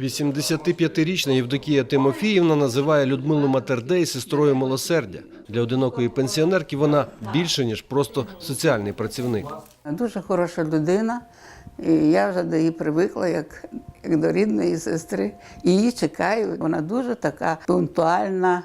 85-річна Євдокія Тимофіївна називає Людмилу Матердей сестрою милосердя. Для одинокої пенсіонерки вона більше ніж просто соціальний працівник. Дуже хороша людина, і я вже до її привикла як, як до рідної сестри. Її чекаю. Вона дуже така пунктуальна,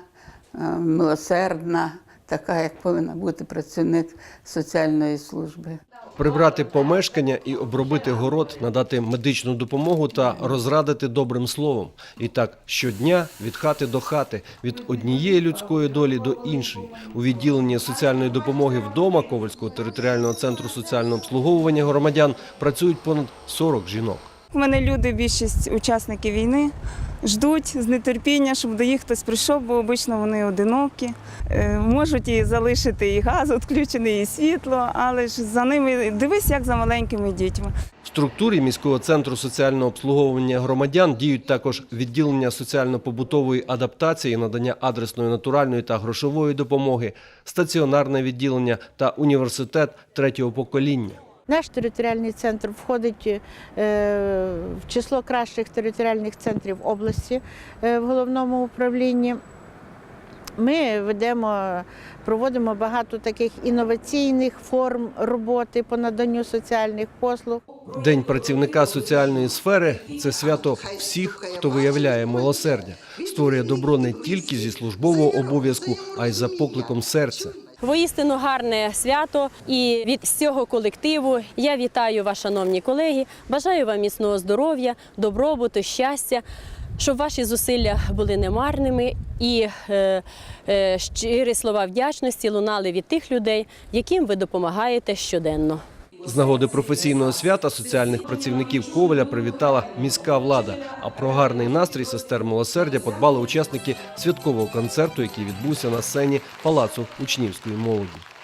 е, милосердна, така, як повинна бути працівник соціальної служби. Прибрати помешкання і обробити город, надати медичну допомогу та розрадити добрим словом. І так щодня від хати до хати, від однієї людської долі до іншої. У відділенні соціальної допомоги вдома Ковальського територіального центру соціального обслуговування громадян працюють понад 40 жінок. Мене люди, більшість учасників війни, ждуть з нетерпіння, щоб до їх хтось прийшов, бо обично вони одинокі. Е, Можуть і залишити і газ відключений, і світло, але ж за ними дивись, як за маленькими дітьми. В структурі міського центру соціального обслуговування громадян діють також відділення соціально-побутової адаптації, надання адресної, натуральної та грошової допомоги, стаціонарне відділення та університет третього покоління. Наш територіальний центр входить е, в число кращих територіальних центрів області е, в головному управлінні. Ми ведемо, проводимо багато таких інноваційних форм роботи по наданню соціальних послуг. День працівника соціальної сфери це свято всіх, хто виявляє милосердя, створює добро не тільки зі службового обов'язку, а й за покликом серця. Воістину гарне свято, і від цього колективу я вітаю вас, шановні колеги. Бажаю вам міцного здоров'я, добробуту, щастя, щоб ваші зусилля були немарними і е, е, щирі слова вдячності лунали від тих людей, яким ви допомагаєте щоденно. З нагоди професійного свята соціальних працівників Коваля привітала міська влада. А про гарний настрій сестер милосердя подбали учасники святкового концерту, який відбувся на сцені палацу учнівської молоді.